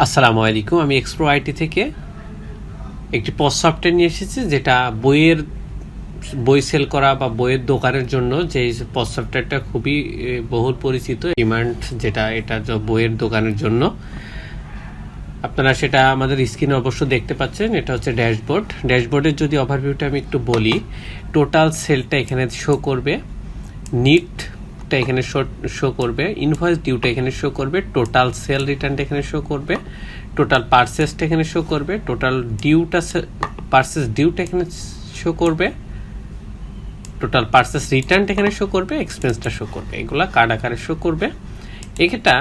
আসসালামু আলাইকুম। আমি এক্সপ্রো আইটি থেকে একটি পজ সফটওয়্যার নিয়ে এসেছি, যেটা বইয়ের, বই সেল করা বা বইয়ের দোকানের জন্য যে পজ সফটওয়্যারটা খুবই বহুল পরিচিত ডিমান্ড যেটা, এটা বইয়ের দোকানের জন্য। আপনারা সেটা আমাদের স্ক্রিনে অবশ্য দেখতে পাচ্ছেন, এটা হচ্ছে ড্যাশবোর্ড। ড্যাশবোর্ডের যদি ওভারভিউটা আমি একটু বলি টোটাল সেলটা এখানে শো করবে নিটটা এখানে শো শো করবে ইনভয়েস ডিউটা এখানে শো করবে টোটাল সেল রিটার্নটা এখানে শো করবে টোটাল পার্সেসটা এখানে শো করবে টোটাল ডিউটা পার্সেস ডিউটা এখানে শো করবে টোটাল পার্সেস রিটার্নটা এখানে শো করবে এক্সপেন্সটা শো করবে। এগুলা কার্ড আকারে শো করবে। এটা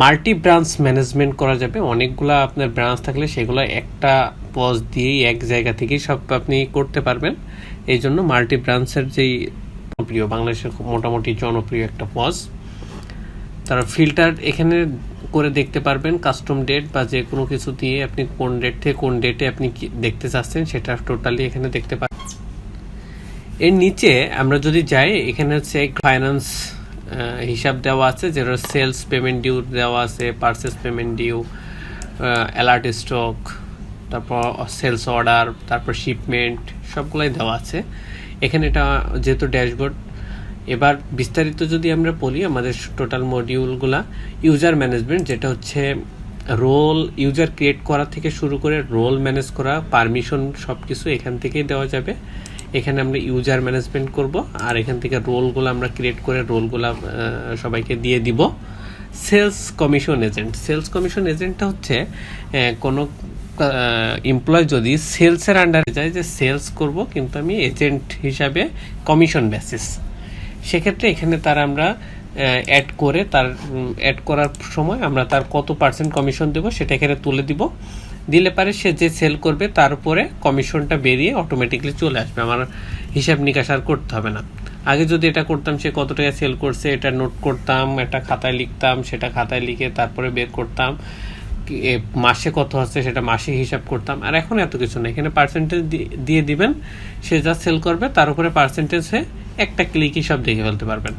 মাল্টি ব্রাঞ্চ ম্যানেজমেন্ট করা যাবে। অনেকগুলা আপনার ব্রাঞ্চ থাকলে সেগুলো একটা পজ দিয়েই এক জায়গা থেকেই সব আপনি করতে পারবেন। এই জন্য মাল্টি ব্রাঞ্চের যেই প্রিয় বাংলাদেশের খুব মোটামুটি জনপ্রিয় একটা পজ তারা ফিল্টার এখানে করে দেখতে পারবেন, কাস্টম ডেট বা যে কোনো কিছু দিয়ে আপনি কোন ডেট থেকে কোন ডেটে আপনি দেখতে চাচ্ছেন, সেটা টোটালি এখানে দেখতে পারেন এর নিচে আমরা যদি যাই, এখানে হচ্ছে ফাইন্যান্স হিসাব দেওয়া আছে, যেটা সেলস পেমেন্ট ডিউ দেওয়া আছে purchase payment due alert stock তারপর সেলস অর্ডার তারপর শিপমেন্ট সবগুলাই দেওয়া আছে। এখানে এটা যেহেতু ড্যাশবোর্ড, এবার বিস্তারিত যদি আমরা বলি আমাদের টোটাল মডিউলগুলা ইউজার ম্যানেজমেন্ট যেটা হচ্ছে রোল ইউজার ক্রিয়েট করা থেকে শুরু করে রোল ম্যানেজ করা পারমিশন সব কিছু এখান থেকেই দেওয়া যাবে। এখানে আমরা ইউজার ম্যানেজমেন্ট করব আর এখান থেকে রোলগুলো আমরা ক্রিয়েট করে রোলগুলো সবাইকে দিয়ে দিব। Sales commission agent sales commission এজেন্টটা হচ্ছে কোনো এমপ্লয় যদি সেলসের আন্ডারে যায় যে সেলস করব, কিন্তু আমি এজেন্ট হিসাবে কমিশন বেসিস সেক্ষেত্রে এখানে তার আমরা অ্যাড করে তার অ্যাড করার সময় আমরা তার কত পার্সেন্ট কমিশন দেবো সেটা এখানে তুলে দিব। দিলে পারে সে যে সেল করবে তার উপরে কমিশনটা বেরিয়ে অটোমেটিকলি চলে আসবে। আমার হিসাব নিকাশ আর করতে হবে না। আগে যদি এটা করতাম, সে কত টাকা সেল করছে, এটা নোট করতাম, একটা খাতায় লিখতাম, সেটা খাতায় লিখে তারপরে বের করতাম। মাসে কত আছে সেটা মাসে হিসাব করতাম। আর এখন এত কিছু নেই। এখানে পার্সেন্টেজ দিয়ে দিবেন, সে যা সেল করবে, তার উপরে পার্সেন্টেজ একটা ক্লিকই সব দেখে ফেলতে পারবেন।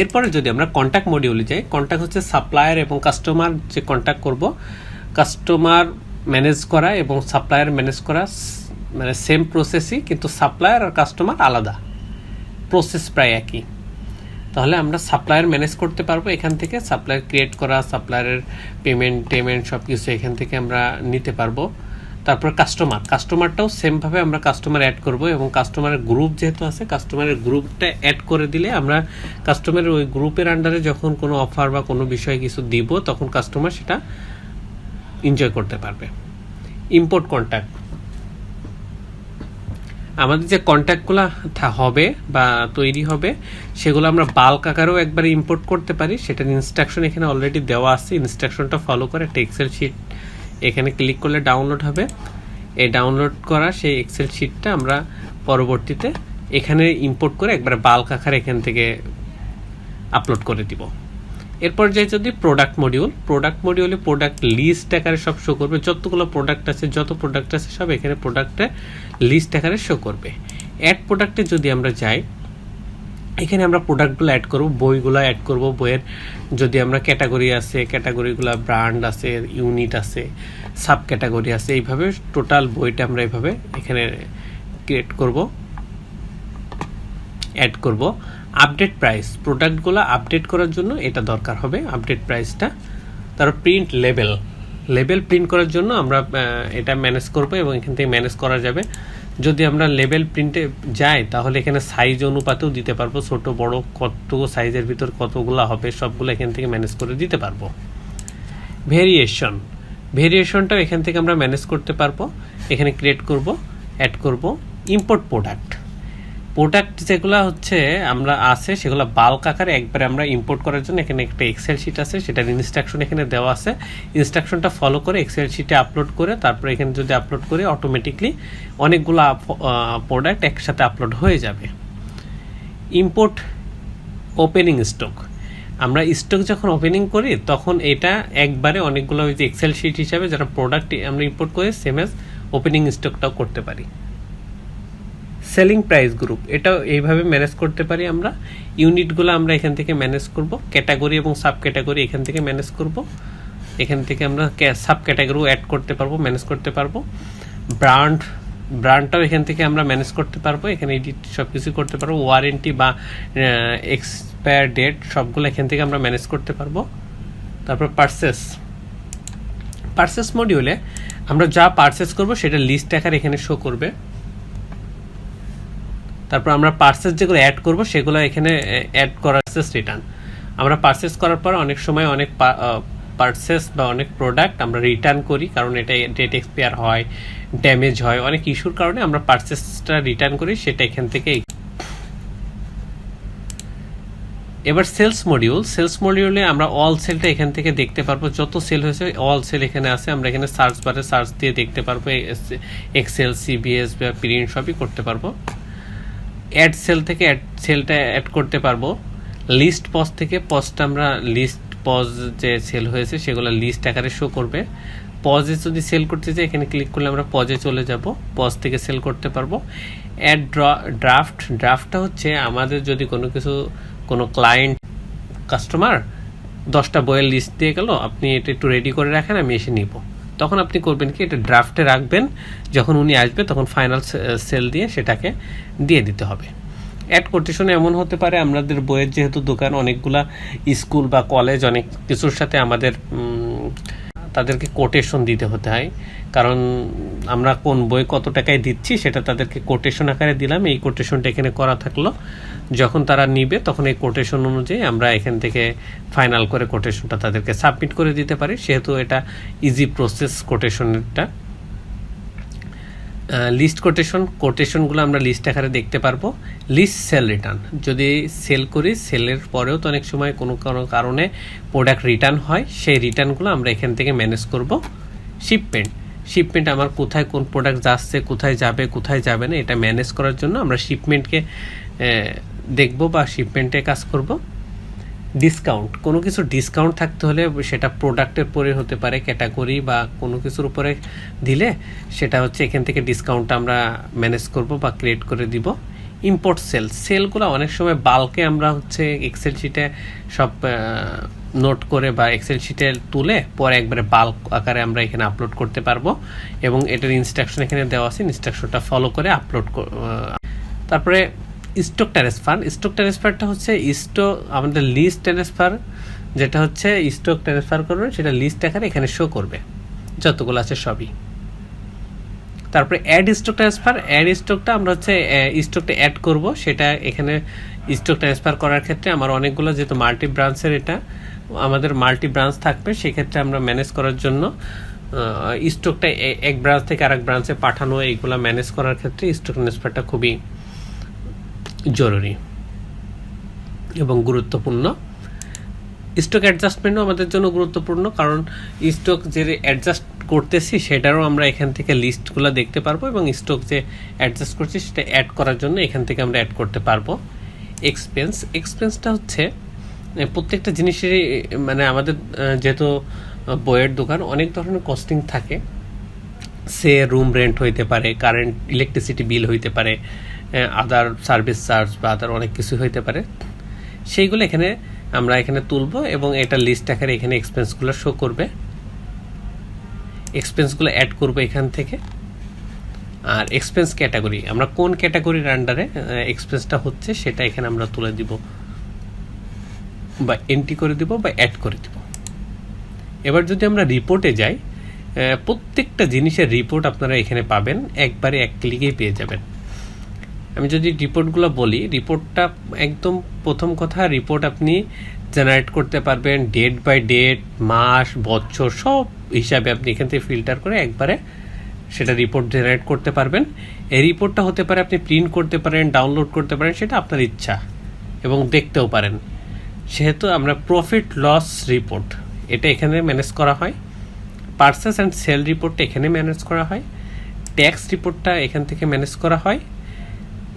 এরপরে যদি আমরা কন্ট্যাক্ট মডিউলে যাই কন্ট্যাক্ট হচ্ছে সাপ্লায়ার এবং কাস্টমার যে কন্ট্যাক্ট করব কাস্টমার ম্যানেজ করা এবং সাপ্লায়ার ম্যানেজ করা মানে সেম প্রসেসই কিন্তু সাপ্লায়ার আর কাস্টমার আলাদা। প্রসেস প্রায় একই। তাহলে আমরা সাপ্লায়ার ম্যানেজ করতে পারব এখান থেকে। সাপ্লায়ার ক্রিয়েট করা সাপ্লায়ারের পেমেন্ট টেমেন্ট সব কিছু এখান থেকে আমরা নিতে পারব। তারপর কাস্টমার কাস্টমারটাও সেমভাবে আমরা কাস্টমার অ্যাড করব এবং কাস্টমারের গ্রুপ যেহেতু আছে কাস্টমারের গ্রুপটা অ্যাড করে দিলে আমরা কাস্টমারের ওই গ্রুপের আন্ডারে যখন কোনো অফার বা কোনো বিষয়ে কিছু দিব, তখন কাস্টমার সেটা এনজয় করতে পারবে। ইম্পোর্ট কন্ট্যাক্ট আমাদের যে কন্ট্যাক্টগুলো হবে বা তৈরি হবে, সেগুলো আমরা বাল্ক আকারেও একবারে ইম্পোর্ট করতে পারি। সেটার ইনস্ট্রাকশন এখানে অলরেডি দেওয়া আছে। ইনস্ট্রাকশনটা ফলো করে একটা এক্সেল শিট এখানে ক্লিক করলে ডাউনলোড হবে। এই ডাউনলোড করা সেই এক্সেল শিটটা আমরা পরবর্তীতে এখানে ইম্পোর্ট করে একবারে বাল্ক আকারে এখান থেকে আপলোড করে দিব। এরপর যাই যদি প্রোডাক্ট মডিউল প্রোডাক্ট মডিউলে প্রোডাক্ট লিস্ট আকারে সব শো করবে। যতগুলো প্রোডাক্ট আছে, যত প্রোডাক্ট আছে, সব এখানে প্রোডাক্টে লিস্ট আকারে শো করবে। অ্যাড প্রোডাক্টে যদি আমরা যাই, এখানে আমরা প্রোডাক্টগুলো অ্যাড করব, বইগুলো অ্যাড করব। বইয়ের যদি আমরা ক্যাটাগরি আছে ক্যাটাগরিগুলো ব্র্যান্ড আছে ইউনিট আছে সাব ক্যাটাগরি আছে, এইভাবে টোটাল বইটা আমরা এইভাবে এখানে ক্রিয়েট করব। অ্যাড করব। আপডেট প্রাইস প্রোডাক্টগুলো আপডেট করার জন্য এটা দরকার হবে আপডেট প্রাইসটা তারপর প্রিন্ট লেবেল লেবেল প্রিন্ট করার জন্য আমরা এটা ম্যানেজ করব এবং এখান থেকে ম্যানেজ করা যাবে। যদি আমরা লেবেল প্রিন্টে যাই, তাহলে এখানে সাইজ অনুপাতেও দিতে পারব। ছোট, বড় কতটুকু সাইজের ভিতর কতগুলো হবে, সবগুলো এখান থেকে ম্যানেজ করে দিতে পারব। ভেরিয়েশন ভেরিয়েশনটাও এখান থেকে আমরা ম্যানেজ করতে পারব। এখানে ক্রিয়েট করব অ্যাড করব। ইম্পোর্ট প্রোডাক্ট প্রোডাক্ট যেগুলো হচ্ছে আমরা আছে, সেগুলো বাল্ক আকারে একবারে আমরা ইম্পোর্ট করার জন্য এখানে একটা এক্সেল শিট আছে, সেটার ইনস্ট্রাকশন এখানে দেওয়া আছে। ইনস্ট্রাকশনটা ফলো করে এক্সেল শিটে আপলোড করে তারপরে এখানে যদি আপলোড করে অটোমেটিকলি অনেকগুলো প্রোডাক্ট একসাথে আপলোড হয়ে যাবে। ইম্পোর্ট ওপেনিং স্টক আমরা স্টক যখন ওপেনিং করি, তখন এটা একবারে অনেকগুলো ওই যে এক্সেল শিট হিসাবে যারা প্রোডাক্ট আমরা ইম্পোর্ট করে সেম এজ ওপেনিং স্টকটাও করতে পারি। সেলিং প্রাইস গ্রুপ এটাও এইভাবে ম্যানেজ করতে পারি আমরা। ইউনিটগুলো আমরা এখান থেকে ম্যানেজ করব। ক্যাটাগরি এবং সাব ক্যাটাগরি এখান থেকে ম্যানেজ করব। এখান থেকে আমরা সাব ক্যাটাগরিও অ্যাড করতে পারব ম্যানেজ করতে পারব। ব্র্যান্ড ব্র্যান্ডটাও এখান থেকে আমরা ম্যানেজ করতে পারব। এখানে এডিট সব কিছু করতে পারব। ওয়ারেন্টি বা এক্সপায়ার ডেট সবগুলো এখান থেকে আমরা ম্যানেজ করতে পারব। তারপর পার্সেস পার্সেস মডিউলে আমরা যা পার্সেস করব, সেটা লিস্ট আকার এখানে শো করবে। তারপর আমরা পার্সেস যেগুলো অ্যাড করব, সেগুলো এখানে অ্যাড করা করার রিটার্ন আমরা পার্সেস করার পর অনেক সময় অনেক পার্সেস বা অনেক প্রোডাক্ট আমরা রিটার্ন করি, কারণ এটা ডেট এক্সপায়ার হয় ড্যামেজ হয়, অনেক ইস্যুর কারণে আমরা পার্সেসটা রিটার্ন করি, সেটা এখান থেকে এবার সেলস মডিউল সেলস মডিউলে আমরা অল সেলটা এখান থেকে দেখতে পারব। যত সেল হয়েছে অল সেল এখানে আছে। আমরা এখানে সার্চ বারে সার্চ দিয়ে দেখতে পারব এক্সেল সিবিএস বা প্রিন্ট সবই করতে পারব। অ্যাড সেল থেকে অ্যাড সেলটা অ্যাড করতে পারব। লিস্ট পজ থেকে পজটা আমরা লিস্ট পজ যে সেল হয়েছে, সেগুলো লিস্ট আকারে শো করবে। পজে যদি সেল করতে চাই, এখানে ক্লিক করলে আমরা পজে চলে যাব। পজ থেকে সেল করতে পারব। অ্যাড ড্র ড্রাফট ড্রাফটটা হচ্ছে আমাদের যদি কোনো কিছু, কোনো ক্লায়েন্ট কাস্টমার দশটা বইয়ের লিস্ট দিয়ে গেল, আপনি এটা একটু রেডি করে রাখেন, আমি এসে নিব। তখন আপনি করবেন কি, এটা ড্রাফটে রাখবেন, যখন উনি আসবে তখন ফাইনাল সেল দিয়ে সেটাকে দিয়ে দিতে হবে। অ্যাড কোটেশনে এমন হতে পারে, আমাদের বইয়ের যেহেতু দোকান, অনেকগুলা স্কুল বা কলেজ অনেক কিছুর সাথে আমাদের তাদেরকে কোটেশন দিতে হতে হয়। কারণ আমরা কোন বই কত টাকায় দিচ্ছি সেটা তাদেরকে কোটেশন আকারে দিলাম। এই কোটেশনটা এখানে করা থাকল। যখন তারা নিবে তখন এই কোটেশন অনুযায়ী আমরা এখান থেকে ফাইনাল করে কোটেশনটা তাদেরকে সাবমিট করে দিতে পারি। সেহেতু এটা ইজি প্রসেস কোটেশনেরটা লিস্ট কোটেশন কোটেশনগুলো আমরা লিস্ট আকারে দেখতে পারব। লিস্ট সেল রিটার্ন যদি সেল করি সেলের পরেও তো অনেক সময় কোনো কোনো কারণে প্রোডাক্ট রিটার্ন হয়, সেই রিটার্নগুলো আমরা এখান থেকে ম্যানেজ করব। শিপমেন্ট শিপমেন্ট আমার কোথায় কোন প্রোডাক্ট যাচ্ছে, কোথায় যাবে কোথায় যাবে না, এটা ম্যানেজ করার জন্য আমরা শিপমেন্টকে দেখব বা শিপমেন্টে কাজ করব। ডিসকাউন্ট কোনো কিছু ডিসকাউন্ট থাকতে হলে সেটা প্রোডাক্টের পরে হতে পারে ক্যাটাগরি বা কোনো কিছুর উপরে দিলে সেটা হচ্ছে এখান থেকে ডিসকাউন্টটা আমরা ম্যানেজ করব বা ক্রিয়েট করে দিব। ইম্পোর্ট সেল সেলগুলো অনেক সময় বাল্কে আমরা হচ্ছে এক্সেল শিটে সব নোট করে বা এক্সেল শিটে তুলে পরে একবারে বাল্ক আকারে আমরা এখানে আপলোড করতে পারব এবং এটার ইনস্ট্রাকশন এখানে দেওয়া আছে। ইনস্ট্রাকশনটা ফলো করে আপলোড তারপরে স্টক ট্রান্সফার স্টক ট্রান্সফারটা হচ্ছে স্টক আমাদের লিস্ট ট্রান্সফার যেটা হচ্ছে স্টক ট্রান্সফার করবে, সেটা লিস্ট আকারে এখানে শো করবে। যতগুলো আছে সবই। তারপরে অ্যাড স্টক ট্রান্সফার অ্যাড স্টকটা আমরা হচ্ছে স্টকটা অ্যাড করব। সেটা এখানে স্টক ট্রান্সফার করার ক্ষেত্রে আমার অনেকগুলো, যেহেতু মাল্টি ব্রাঞ্চের এটা, আমাদের মাল্টি ব্রাঞ্চ থাকবে, সেক্ষেত্রে আমরা ম্যানেজ করার জন্য স্টকটা এক ব্রাঞ্চ থেকে আরেক ব্রাঞ্চে পাঠানো, এইগুলো ম্যানেজ করার ক্ষেত্রে স্টক ট্রান্সফারটা খুবই জরুরি এবং গুরুত্বপূর্ণ। স্টক অ্যাডজাস্টমেন্টও আমাদের জন্য গুরুত্বপূর্ণ, কারণ স্টক যে অ্যাডজাস্ট করতেছি সেটারও আমরা এখান থেকে লিস্টগুলো দেখতে পারব এবং স্টক যে অ্যাডজাস্ট করছি সেটা অ্যাড করার জন্য এখান থেকে আমরা অ্যাড করতে পারব। এক্সপেন্স এক্সপেন্সটা হচ্ছে, প্রত্যেকটা জিনিসেরই মানে আমাদের যেহেতু বইয়ের দোকান, অনেক ধরনের কস্টিং থাকে। সে রুম রেন্ট হইতে পারে কারেন্ট ইলেকট্রিসিটি বিল হইতে পারে আদার সার্ভিস চার্জ বা আদার অনেক কিছু হইতে পারে। সেইগুলো এখানে আমরা এখানে তুলব এবং এটা লিস্ট আকারে এখানে এক্সপেন্সগুলো শো করবে। এক্সপেন্সগুলো অ্যাড করব এখান থেকে। আর এক্সপেন্স ক্যাটাগরি আমরা কোন ক্যাটাগরির আন্ডারে এক্সপেন্সটা হচ্ছে সেটা এখানে আমরা তুলে দিব। বা এন্ট্রি করে দিব বা অ্যাড করে দিব। এবার যদি আমরা রিপোর্টে যাই প্রত্যেকটা জিনিসের রিপোর্ট আপনারা এখানে পাবেন। একবারে এক ক্লিকেই পেয়ে যাবেন। আমি যদি রিপোর্টগুলো বলি রিপোর্টটা একদম প্রথম কথা রিপোর্ট আপনি জেনারেট করতে পারবেন। ডেট বাই ডেট মাস, বছর, সব হিসাবে আপনি এখান থেকে ফিল্টার করে একবারে সেটা রিপোর্ট জেনারেট করতে পারবেন। এই রিপোর্টটা হতে পারে আপনি প্রিন্ট করতে পারেন ডাউনলোড করতে পারেন, সেটা আপনার ইচ্ছা এবং দেখতেও পারেন। সেহেতু আমরা প্রফিট লস রিপোর্ট এটা এখানে ম্যানেজ করা হয়। পার্সেস অ্যান্ড সেল রিপোর্টটা এখানে ম্যানেজ করা হয়, ট্যাক্স রিপোর্টটা এখান থেকে ম্যানেজ করা হয়,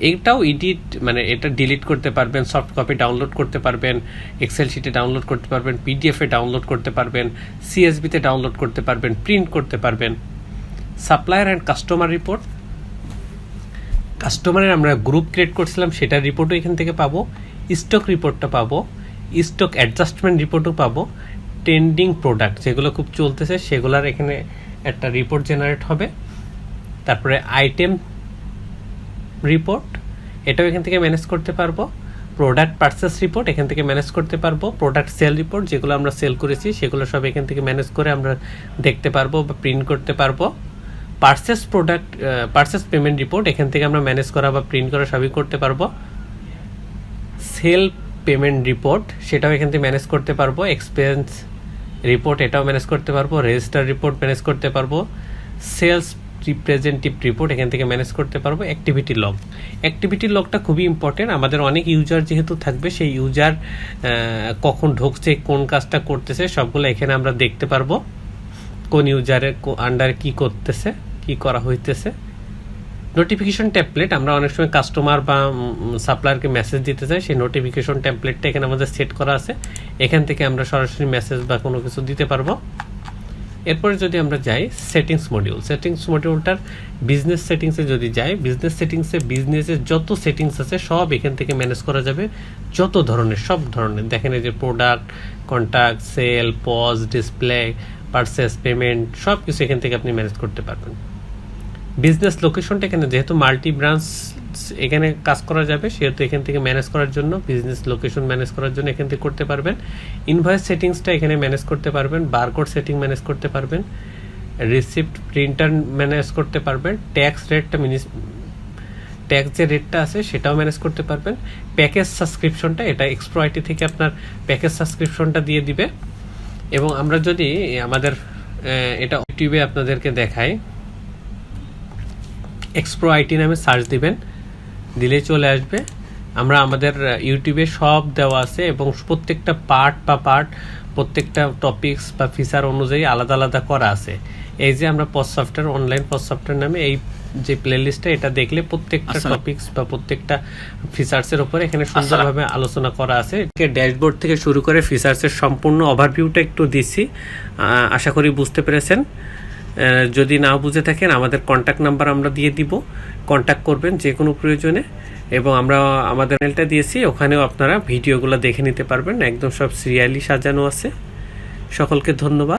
এটাও এডিট মানে এটা ডিলিট করতে পারবেন, সফট কপি ডাউনলোড করতে পারবেন এক্সেল শিটে ডাউনলোড করতে পারবেন পিডিএফে ডাউনলোড করতে পারবেন সিএসবিতে ডাউনলোড করতে পারবেন, প্রিন্ট করতে পারবেন। সাপ্লায়ার অ্যান্ড কাস্টমার রিপোর্ট, কাস্টমারের আমরা গ্রুপ ক্রিয়েট করছিলাম, সেটার রিপোর্টও এখান থেকে পাবো, স্টক রিপোর্টটা পাবো, স্টক অ্যাডজাস্টমেন্ট রিপোর্টও পাবো ট্রেন্ডিং প্রোডাক্ট যেগুলো খুব চলতেছে, সেগুলোর এখানে একটা রিপোর্ট জেনারেট হবে। তারপরে আইটেম রিপোর্ট এটাও এখান থেকে ম্যানেজ করতে পারব। প্রোডাক্ট পার্সেস রিপোর্ট এখান থেকে ম্যানেজ করতে পারব। প্রোডাক্ট সেল রিপোর্ট যেগুলো আমরা সেল করেছি, সেগুলো সব এখান থেকে ম্যানেজ করে আমরা দেখতে পারব বা প্রিন্ট করতে পারব। Purchase product purchase payment report এখান থেকে আমরা ম্যানেজ করা বা প্রিন্ট করা সবই করতে পারব। সেল পেমেন্ট রিপোর্ট সেটাও এখান থেকে ম্যানেজ করতে পারব এক্সপেন্স রিপোর্ট এটাও ম্যানেজ করতে পারব রেজিস্টার রিপোর্ট ম্যানেজ করতে পারব সেলস রিপ্রেজেন্টেটিভ রিপোর্ট এখান থেকে ম্যানেজ করতে পারব অ্যাক্টিভিটি লগ অ্যাক্টিভিটি লগটা খুবই ইম্পর্টেন্ট আমাদের অনেক ইউজার যেহেতু থাকবে, সেই ইউজার কখন ঢুকছে, কোন কাজটা করতেছে, সবগুলো এখানে আমরা দেখতে পারব, কোন ইউজারের আন্ডারে কি করতেছে, কি করা হইতেছে। নোটিফিকেশন টেমপ্লেট আমরা অনেক সময় কাস্টমার বা সাপ্লায়ারকে মেসেজ দিতে চাই, সেই নোটিফিকেশন টেমপ্লেটটা এখানে আমাদের সেট করা আছে। এখান থেকে আমরা সরাসরি মেসেজ বা কোনো কিছু দিতে পারব। এরপরে যদি আমরা যাই সেটিংস মডিউল সেটিংস মডিউলটার বিজনেস সেটিংসে যদি যাই বিজনেস সেটিংসে বিজনেসের যত সেটিংস আছে, সব এখান থেকে ম্যানেজ করা যাবে। যত ধরনের, সব ধরনের। দেখেন এই যে product contact sale POS display purchase payment সব কিছু এখান থেকে আপনি ম্যানেজ করতে পারবেন। বিজনেস লোকেশনটা এখানে, যেহেতু মাল্টি ব্রাঞ্চ এখানে কাজ করা যাবে, সেহেতু এখান থেকে ম্যানেজ করার জন্য বিজনেস লোকেশন ম্যানেজ করার জন্য এখান থেকে করতে পারবেন। ইনভয়েস সেটিংসটা এখানে ম্যানেজ করতে পারবেন বারকোড সেটিং ম্যানেজ করতে পারবেন রিসিপ্ট প্রিন্টার ম্যানেজ করতে পারবেন ট্যাক্স রেটটা মিনিস ট্যাক্স যে রেটটা আছে সেটাও ম্যানেজ করতে পারবেন। প্যাকেজ সাবস্ক্রিপশনটা এটা এক্সপ্রো আইটি থেকে আপনার প্যাকেজ সাবস্ক্রিপশনটা দিয়ে দিবে। এবং আমরা যদি আমাদের এটা ইউটিউবে আপনাদেরকে দেখাই এক্সপ্রো আইটি নামে সার্চ দিবেন দিলে চলে আসবে। আমরা আমাদের ইউটিউবে সব দেওয়া আছে এবং প্রত্যেকটা পার্ট বা পার্ট প্রত্যেকটা টপিকস বা ফিচার অনুযায়ী আলাদা আলাদা করা আছে। এই যে আমরা POS software online POS software নামে এই যে প্লেলিস্টটা এটা দেখলে প্রত্যেকটা। টপিকস বা প্রত্যেকটা ফিচার্সের উপরে এখানে সুন্দরভাবে আলোচনা করা আছে। ড্যাশবোর্ড থেকে শুরু করে ফিচার্সের সম্পূর্ণ ওভারভিউটা একটু দিচ্ছি। আশা করি বুঝতে পেরেছেন। যদি না বুঝে থাকেন, আমাদের কন্ট্যাক্ট নাম্বার আমরা দিয়ে দিব। কন্ট্যাক্ট করবেন যে কোনো প্রয়োজনে। এবং আমরা আমাদের চ্যানেলটা দিয়েছি, ওখানেও আপনারা ভিডিওগুলো দেখে নিতে পারবেন। একদম সব সিরিয়ালি সাজানো আছে। সকলকে ধন্যবাদ।